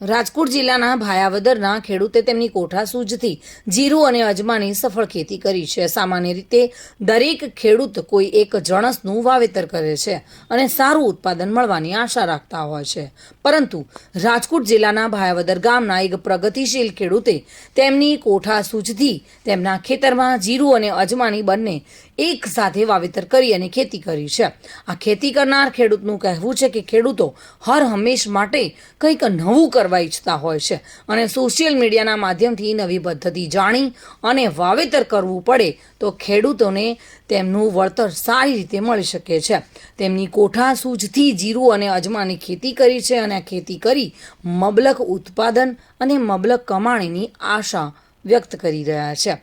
રાજકોટ જિલ્લાના ભાયાવદરના ખેડૂતે તેમની કોઠા સૂજથી જીરું અને અજમાની સફળ ખેતી કરી છે. સામાન્ય રીતે દરેક ખેડૂત કોઈ એક જણસનું વાવેતર કરે છે અને સારું ઉત્પાદન મળવાની આશા રાખતા હોય છે. પરંતુ રાજકોટ જિલ્લાના ભાયાવદર ગામના એક પ્રગતિશીલ ખેડૂતે તેમની કોઠા સૂજથી તેમના ખેતરમાં જીરું અને અજમાની બંને એક સાથે વાવેતર કરી અને ખેતી કરી છે. આ ખેતી કરનાર ખેડૂતનું કહેવું છે કે ખેડૂતો હર હંમેશ માટે કંઈક નવું કરવા ઈચ્છતા હોય છે અને સોશિયલ મીડિયાના માધ્યમથી નવી પદ્ધતિ જાણી અને વાવેતર કરવું પડે તો ખેડૂતોને તેમનું વળતર સારી રીતે મળી શકે છે. તેમની કોઠા સૂજથી જીરું અને અજમાની ખેતી કરી છે અને ખેતી કરી મબલક ઉત્પાદન અને મબલક કમાણીની આશા વ્યક્ત કરી રહ્યા છે.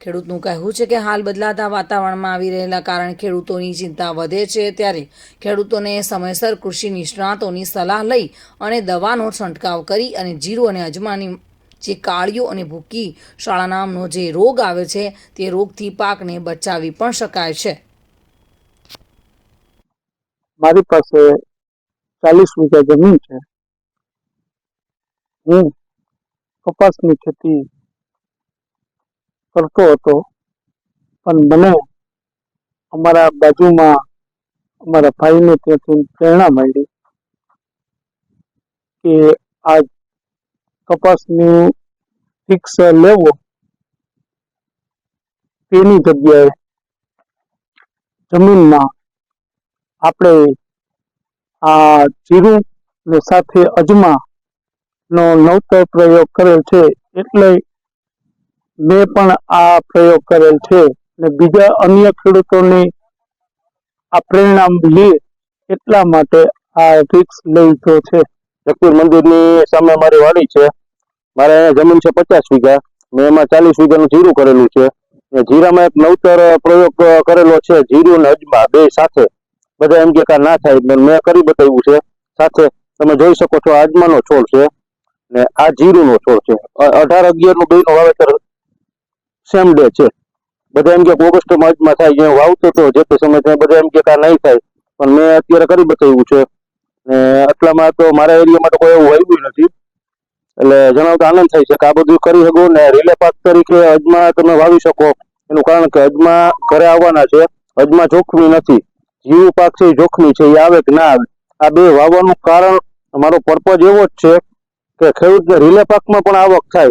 ખેડૂતનું કહેવું છે કે હાલ બદલાતા વાતાવરણમાં આવી રહેલા કારણ ખેડૂતોની ચિંતા વધે છે. ત્યારે ખેડૂતોને સમયસર કૃષિ નિષ્ણાતોની સલાહ લઈ અને દવાનો છંટકાવ કરી અને જીરું અને અજમાની જે કાળીઓ અને ભૂકી શાળા નામનો જે રોગ આવે છે, તે રોગથી પાકને બચાવી પણ શકાય છે. મારી પાસે ચાલીસ વીઘા જમીન છે. હું કપાસની ખેતી કરતો હતો. પણ મને અમારા બાજુમાં અમારા ભાઈને ત્યાંથી પ્રેરણા મળી કે આ કપાસનું ફિક્સ લેવો તેની જગ્યાએ જમીનમાં આપણે આ જીરું ને સાથે અજમા નો નવતર પ્રયોગ કરેલ છે. એટલે મેં પણ આ પ્રયોગ કરેલ છે ને બીજા અન્ય ખેડૂતોની આ પરિણામ લે એટલા માટે આ રિક્સ લીધો છે. જગપુર મંદિરની સામે મારી વાડી છે. મારે જમીન છે પચાસ વીઘા. મેં એમાં ચાલીસ વીઘાનું જીરું કરેલું છે. ને જીરામાં એક નવતર પ્રયોગ કરેલો છે, જીરું અને અજમા બે સાથે. બધા એમ કે ના થાય મેં કરી બતાવ્યું છે. સાથે તમે જોઈ શકો છો આજમાનો છોડ છે ને આ જીરુંનો છોડ છે. અઢાર અગિયારનું બેનું વાવેતર સેમ ડે છે. બધા એમ કે ઓગસ્ટમાં માર્ચમાં થાય જે વાવતો હતો, જે તે સમય ત્યાં બધા એમ કે કા નહીં થાય. પણ મેં અત્યારે કરી બતાવ્યું છે. ને આટલામાં તો મારા એરિયામાં તો કોઈ એવું આવ્યું નથી. એટલે જણાવતા આનંદ થાય છે કે આ બધું કરી શકો ને રિલે પાક તરીકે અજમા તમે વાવી શકો. એનું કારણ કે અજમા ઘરે આવવાના છે. અજમા જોખમી નથી. જીવ પાક છે એ જોખમી છે એ આવે કે ના આવે. આ બે વાવવાનું કારણ, મારો પર્પઝ એવો જ છે કે ખેડૂતને રિલે પાકમાં પણ આવક થાય.